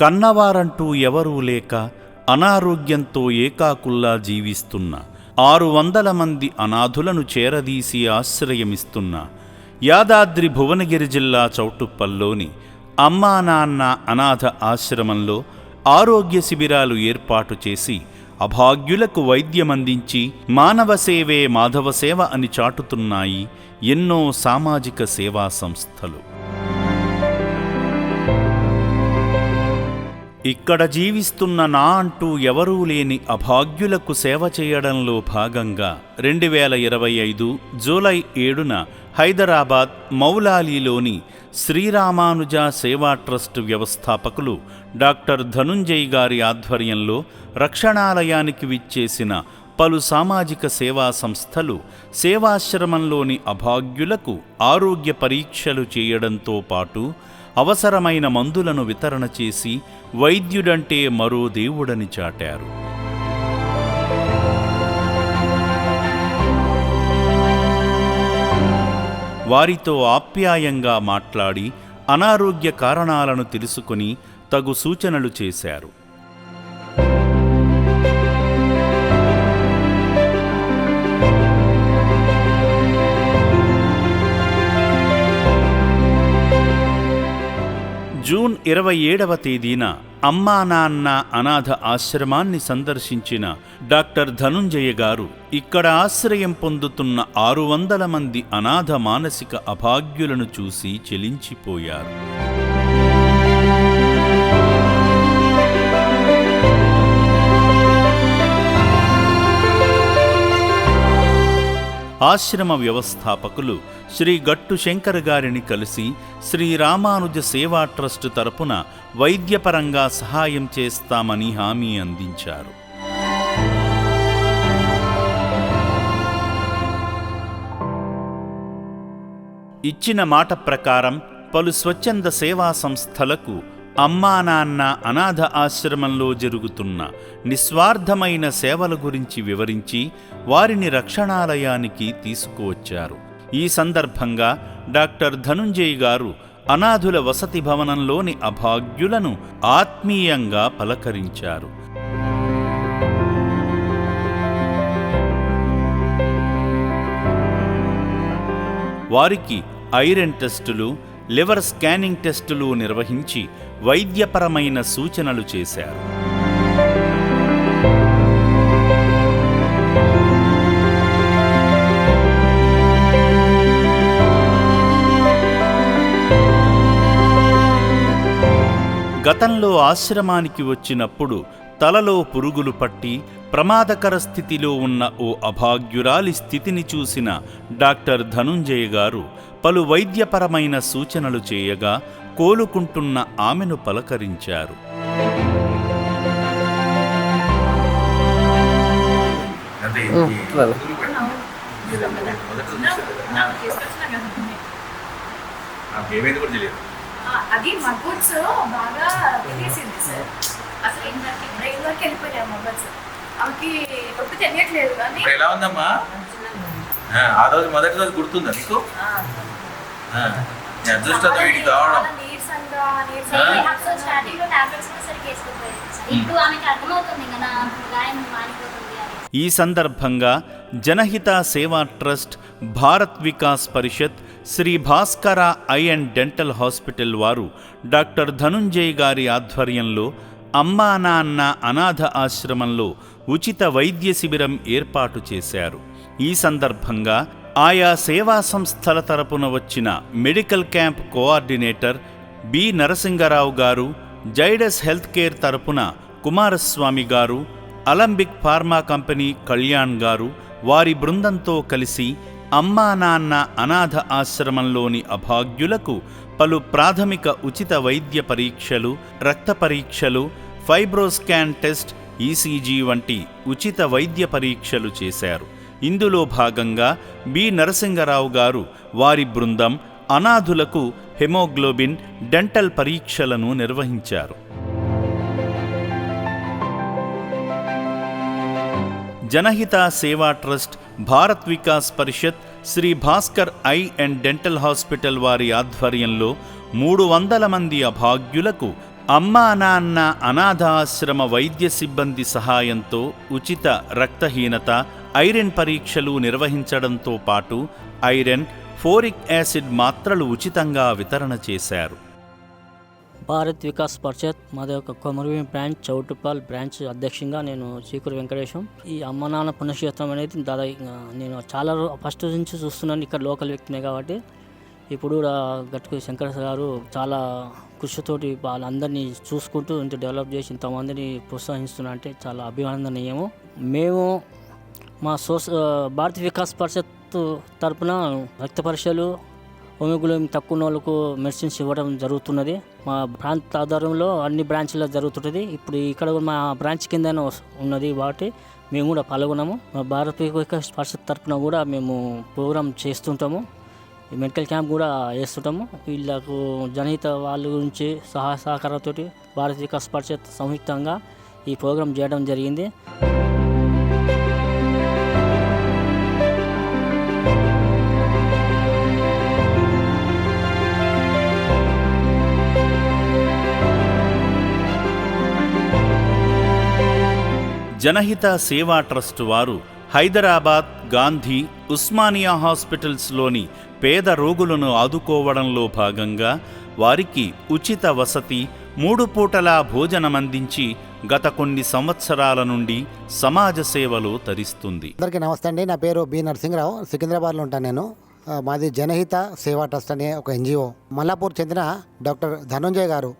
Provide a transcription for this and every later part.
కన్నవారంటూ ఎవరూ లేక అనారోగ్యంతో ఏకాకుల్లా జీవిస్తున్న ఆరు వందల మంది అనాథులను చేరదీసి ఆశ్రయమిస్తున్న యాదాద్రి భువనగిరి జిల్లా చౌటుప్పల్లోని అమ్మా నాన్న అనాథ ఆశ్రమంలో ఆరోగ్య శిబిరాలు ఏర్పాటు చేసి అభాగ్యులకు వైద్యమందించి మానవ సేవే మాధవ సేవ అని చాటుతున్నాయి ఎన్నో సామాజిక సేవా సంస్థలు. ఇక్కడ జీవిస్తున్న నా అంటూ ఎవరూ లేని అభాగ్యులకు సేవ చేయడంలో భాగంగా రెండు వేల ఇరవై ఐదు జూలై ఏడున హైదరాబాద్ మౌలాలీలోని శ్రీరామానుజ సేవా ట్రస్ట్ వ్యవస్థాపకులు డాక్టర్ ధనుంజయ్ గారి ఆధ్వర్యంలో రక్షణాలయానికి విచ్చేసిన పలు సామాజిక సేవా సంస్థలు సేవాశ్రమంలోని అభాగ్యులకు ఆరోగ్య పరీక్షలు చేయడంతో పాటు అవసరమైన మందులను వితరణ చేసి వైద్యుడంటే మరో దేవుడని చాటారు. వారితో ఆప్యాయంగా మాట్లాడి అనారోగ్య కారణాలను తెలుసుకుని తగు సూచనలు చేశారు. జూన్ ఇరవై ఏడవ తేదీన అమ్మా నాన్న అనాథ ఆశ్రమాన్ని సందర్శించిన డాక్టర్ ధనుంజయ గారు ఇక్కడ ఆశ్రయం పొందుతున్న ఆరు వందల మంది అనాథ మానసిక అభాగ్యులను చూసి చెలించిపోయారు. ఆశ్రమ వ్యవస్థాపకులు శ్రీ గట్టు శంకర్ గారిని కలిసి శ్రీ రామానుజ సేవా ట్రస్ట్ తరపున వైద్యపరంగా సహాయం చేస్తామని హామీ అందించారు. ఇచ్చిన మాట ప్రకారం పలు స్వచ్ఛంద సేవా సంస్థలకు అమ్మా నాన్న అనాథ ఆశ్రమంలో జరుగుతున్న నిస్వార్థమైన సేవల గురించి వివరించి వారిని రక్షణాలయానికి తీసుకువచ్చారు. ఈ సందర్భంగా డాక్టర్ ధనుంజయ్ గారు అనాథుల వసతి భవనంలోని అభాగ్యులను ఆత్మీయంగా పలకరించారు. వారికి ఐరన్ టెస్టులు లివర్ స్కానింగ్ టెస్టులు నిర్వహించి వైద్యపరమైన సూచనలు చేశారు. గతంలో ఆశ్రమానికి వచ్చినప్పుడు తలలో పురుగులు పట్టి ప్రమాదకర స్థితిలో ఉన్న ఓ అభాగ్యురాలి స్థితిని చూసిన డాక్టర్ ధనుంజయ గారు పలు వైద్యపరమైన సూచనలు చేయగా కోలుకుంటున్న ఆమెను పలకరించారు. ఆ, అది మగోట్స్ బాగా తెలిసింది సార్. అసలు ఇందాక బ్రెయిన్ వరకు వెళ్ళిపోయాయి మగోట్స్ ఆమెకి నొప్పి తెలియట్లేదు కానీ ఇప్పుడు ఎలా ఉందమ్మా? ఆ, ఆ రోజు మొదటి రోజు గుర్తుందా నీకు? నీ అదృష్టం వీటికి కావడం ఈ సందర్భంగా Janahita Seva trust Bharat Vikas Parishad Shri Bhaskara eye and dental hospital వారు డాక్టర్ ధనుంజయ్ గారి ఆధ్వర్యంలో అమ్మా నాన్న అనాథ ఆశ్రమంలో ఉచిత వైద్య శిబిరం ఏర్పాటు చేశారు. ఈ సందర్భంగా ఆయా సేవా సంస్థల తరపున వచ్చిన medical camp coordinator B. Narasingarao గారు జైడస్ హెల్త్ కేర్ తరపున కుమారస్వామి గారు అలంబిక్ ఫార్మా కంపెనీ కళ్యాణ్ గారు వారి బృందంతో కలిసి అమ్మా నాన్న అనాథ ఆశ్రమంలోని అభాగ్యులకు పలు ప్రాథమిక ఉచిత వైద్య పరీక్షలు రక్త పరీక్షలు ఫైబ్రోస్కాన్ టెస్ట్ ఈసీజీ వంటి ఉచిత వైద్య పరీక్షలు చేశారు. ఇందులో భాగంగా బి. నరసింగరావు గారు వారి బృందం అనాథులకు హెమోగ్లోబిన్ డెంటల్ పరీక్షలను నిర్వహించారు. Janahita Seva trust Bharat Vikas Parishad Shri Bhaskar eye and dental hospital వారి ఆధ్వర్యంలో మూడు వందల మంది అభాగ్యులకు అమ్మా నాన్న అనాథాశ్రమ వైద్య సిబ్బంది సహాయంతో ఉచిత రక్తహీనత ఐరన్ పరీక్షలు నిర్వహించడంతో పాటు ఐరన్ ఫోరిక్ యాసిడ్ మాత్రలు ఉచితంగా వితరణ చేశారు. భారత్ వికాస్ పరిషత్ మాది ఒక కొమరవీం బ్రాంచ్ చౌటుపాల్ బ్రాంచ్ అధ్యక్షంగా నేను చీకూరు వెంకటేశం. ఈ అమ్మ నాన్న పుణ్యక్షేత్రం అనేది దాదాపు నేను చాలా ఫస్ట్ నుంచి చూస్తున్నాను ఇక్కడ లోకల్ వ్యక్తినే కాబట్టి. ఇప్పుడు కూడా గట్టుకు శంకర గారు చాలా కృషితోటి వాళ్ళందరినీ చూసుకుంటూ ఇంత డెవలప్ చేసి ఇంతమందిని ప్రోత్సహిస్తున్నా అంటే చాలా అభినందనీయము. మేము మా సోస భారత వికాస్ పరిషత్ తరపున రక్త పరీక్షలు తక్కువ వాళ్ళకు మెడిసిన్స్ ఇవ్వడం జరుగుతున్నది. మా ప్రాంత ఆధారంలో అన్ని బ్రాంచ్లో జరుగుతుంటుంది. ఇప్పుడు ఇక్కడ మా బ్రాంచ్ కింద ఉన్నది వాటి మేము కూడా పాల్గొన్నాము. మా భారత వికాస్ పరిషత్ తరపున కూడా మేము ప్రోగ్రాం చేస్తుంటాము. ఈ మెడికల్ క్యాంప్ కూడా వేస్తుంటాము వీళ్ళకు జనహిత వాళ్ళ గురించి సహాయ సహకారంతో భారత వికాస్ పరిషత్ సంయుక్తంగా ఈ ప్రోగ్రాం చేయడం జరిగింది. జనహిత సేవా ట్రస్ట్ వారు హైదరాబాద్ గాంధీ ఉస్మానియా హాస్పిటల్స్లోని పేద రోగులను ఆదుకోవడంలో భాగంగా వారికి ఉచిత వసతి మూడు పూటలా భోజనమందించి గత కొన్ని సంవత్సరాల నుండి సమాజ సేవలు తరిస్తుంది. అందరికీ నమస్తే అండి. నా పేరు బి నరసింహరావు. సికింద్రాబాద్లో ఉంటాను నేను. మాది జనహిత సేవా ట్రస్ట్ అనే ఒక ఎన్జిఓ. మల్లాపూర్ చెందిన డాక్టర్ ధనుంజయ్ గారు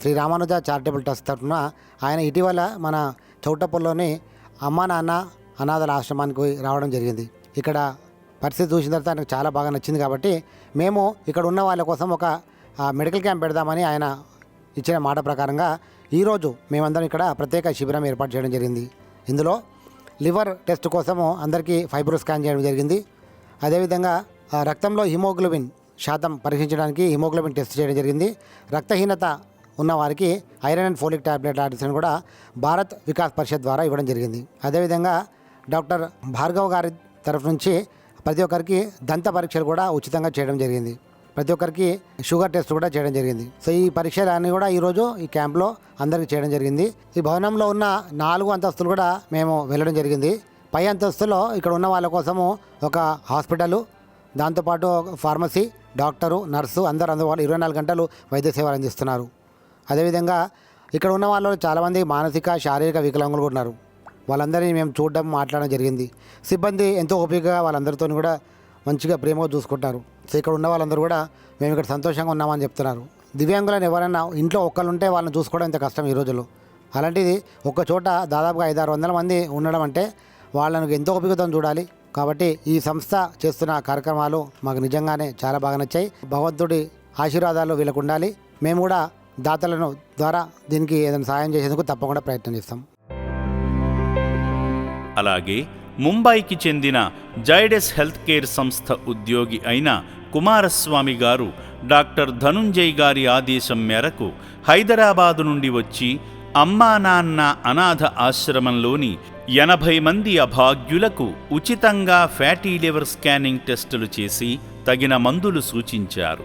శ్రీ రామానుజ చారిటబుల్ ట్రస్ట్ తరఫున ఆయన ఇటీవల మన చౌటపల్లిలోని అమ్మా నాన్న అనాథల ఆశ్రమానికి రావడం జరిగింది. ఇక్కడ పరిస్థితి చూసిన తర్వాత ఆయనకు చాలా బాగా నచ్చింది కాబట్టి మేము ఇక్కడ ఉన్న వాళ్ళ కోసం ఒక మెడికల్ క్యాంప్ పెడదామని ఆయన ఇచ్చిన మాట ప్రకారంగా ఈరోజు మేమందరం ఇక్కడ ప్రత్యేక శిబిరం ఏర్పాటు చేయడం జరిగింది. ఇందులో లివర్ టెస్ట్ కోసము అందరికీ ఫైబ్రో స్కాన్ చేయడం జరిగింది. అదేవిధంగా రక్తంలో హిమోగ్లోబిన్ శాతం పరీక్షించడానికి హిమోగ్లోబిన్ టెస్ట్ చేయడం జరిగింది. రక్తహీనత ఉన్న వారికి ఐరన్ అండ్ ఫోలిక్ టాబ్లెట్ లాంటిని కూడా భారత్ వికాస్ పరిషత్ ద్వారా ఇవ్వడం జరిగింది. అదేవిధంగా డాక్టర్ భార్గవ్ గారి తరఫు నుంచి ప్రతి ఒక్కరికి దంత పరీక్షలు కూడా ఉచితంగా చేయడం జరిగింది. ప్రతి ఒక్కరికి షుగర్ టెస్ట్ కూడా చేయడం జరిగింది. సో ఈ పరీక్షలు అన్నీ కూడా ఈరోజు ఈ క్యాంప్లో అందరికీ చేయడం జరిగింది. ఈ భవనంలో ఉన్న నాలుగు అంతస్తులు కూడా మేము వెళ్ళడం జరిగింది. పై అంతస్తులో ఇక్కడ ఉన్న వాళ్ళ కోసము ఒక హాస్పిటల్ దాంతోపాటు ఒక ఫార్మసీ డాక్టరు నర్సు అందరూ అందుబాటు ఇరవై నాలుగు గంటలు వైద్య సేవలు అందిస్తున్నారు. అదేవిధంగా ఇక్కడ ఉన్న వాళ్ళు చాలామంది మానసిక శారీరక వికలాంగులు కూడా ఉన్నారు. వాళ్ళందరినీ మేము చూడడం మాట్లాడడం జరిగింది. సిబ్బంది ఎంతో ఓపికగా వాళ్ళందరితో కూడా మంచిగా ప్రేమగా చూసుకుంటారు. సో ఇక్కడ ఉన్న వాళ్ళందరూ కూడా మేము ఇక్కడ సంతోషంగా ఉన్నామని చెప్తున్నారు. దివ్యాంగులను ఎవరైనా ఇంట్లో ఒక్కళ్ళుంటే వాళ్ళని చూసుకోవడం ఇంత కష్టం ఈ రోజుల్లో. అలాంటిది ఒక చోట దాదాపుగా ఐదారు వందల మంది ఉండడం అంటే వాళ్ళను ఎంతో ఓపికతో చూడాలి. కాబట్టి ఈ సంస్థ చేస్తున్న కార్యక్రమాలు మాకు నిజంగానే చాలా బాగా నచ్చాయి. భగవంతుడి ఆశీర్వాదాలు వీళ్ళకు ఉండాలి. మేము కూడా దాతలను ద్వారా దీనికి ఏదైనా సాయం చేసేందుకు తప్పకుండా ప్రయత్నం చేస్తాం. అలాగే ముంబైకి చెందిన జైడెస్ హెల్త్ కేర్ సంస్థ ఉద్యోగి అయిన కుమారస్వామి గారు డాక్టర్ ధనుంజయ్ గారి ఆదేశం మేరకు హైదరాబాదు నుండి వచ్చి అమ్మా నాన్న అనాథ ఆశ్రమంలోని ఎనభై మంది అభాగ్యులకు ఉచితంగా ఫ్యాటీ లివర్ స్కానింగ్ టెస్టులు చేసి తగిన మందులు సూచించారు.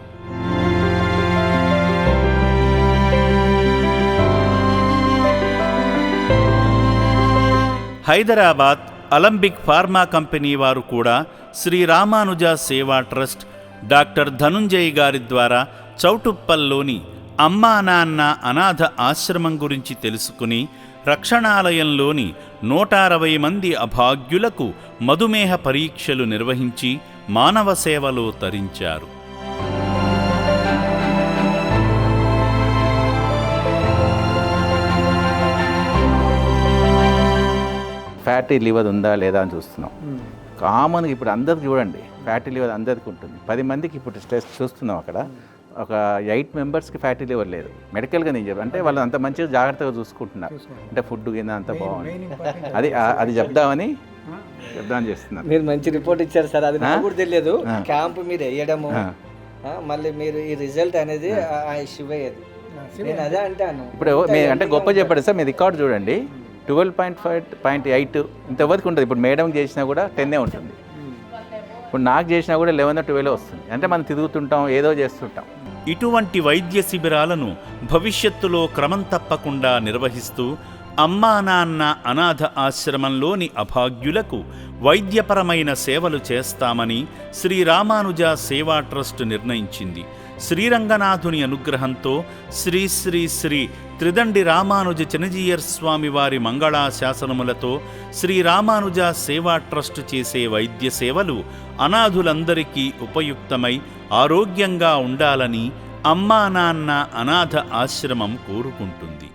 హైదరాబాద్ అలంబిక్ ఫార్మా కంపెనీ వారు కూడా శ్రీ రామానుజ సేవా ట్రస్ట్ డాక్టర్ ధనుంజయ్ గారి ద్వారా చౌటుప్పల్లోని అమ్మా నాన్న అనాథ ఆశ్రమం గురించి తెలుసుకుని రక్షణాలయంలోని నూట అరవై మంది అభాగ్యులకు మధుమేహ పరీక్షలు నిర్వహించి మానవ సేవలో తరించారు. ఫ్యాటీ లివర్ ఉందా లేదా అని చూస్తున్నాం. కామన్గా ఇప్పుడు అందరికి చూడండి ఫ్యాటీ లివర్ అందరికి ఉంటుంది. పది మందికి ఇప్పుడు స్ట్రెస్ చూస్తున్నాం అక్కడ. ఒక ఎయిట్ మెంబర్స్కి ఫ్యాటీ లివర్ లేదు. మెడికల్గా నేను చెప్పాను అంటే వాళ్ళు అంత మంచిగా జాగ్రత్తగా చూసుకుంటున్నారు. అంటే ఫుడ్ కింద అంత బాగుంది. అది అది చెప్దామని చెప్దామని చేస్తున్నాను మీరు మంచి రిపోర్ట్ ఇచ్చారు సార్ అది నాకు? కూడా తెలియదు. క్యాంప్ మీరు వేయడము మళ్ళీ మీరు ఈ రిజల్ట్ అనేది శివయ్యది నేను అదే అంటాను. ఇప్పుడు అంటే గొప్ప చెప్పాడు సార్ మీ రికార్డ్ చూడండి. Twelve point five point eight ఇంతవరకు ఉంటుంది. ఇప్పుడు మేడం చేసినా కూడా టెన్నే ఉంటుంది. ఇప్పుడు నాకు చేసినా కూడా లెవెన్ ట్వెల్వ్ వస్తుంది. అంటే మనం తిరుగుతుంటాం ఏదో చేస్తుంటాం. ఇటువంటి వైద్య శిబిరాలను భవిష్యత్తులో క్రమం తప్పకుండా నిర్వహిస్తూ అమ్మా నాన్న అనాథ ఆశ్రమంలోని అభాగ్యులకు వైద్యపరమైన సేవలు చేస్తామని శ్రీ రామానుజ సేవా ట్రస్ట్ నిర్ణయించింది. శ్రీరంగనాథుని అనుగ్రహంతో శ్రీ శ్రీ శ్రీ త్రిదండి రామానుజ చినజీయర్ స్వామి వారి మంగళాశాసనములతో శ్రీ రామానుజ సేవా ట్రస్ట్ చేసే వైద్య సేవలు అనాథులందరికీ ఉపయుక్తమై ఆరోగ్యంగా ఉండాలని అమ్మా నాన్న అనాథ ఆశ్రమం కోరుకుంటుంది.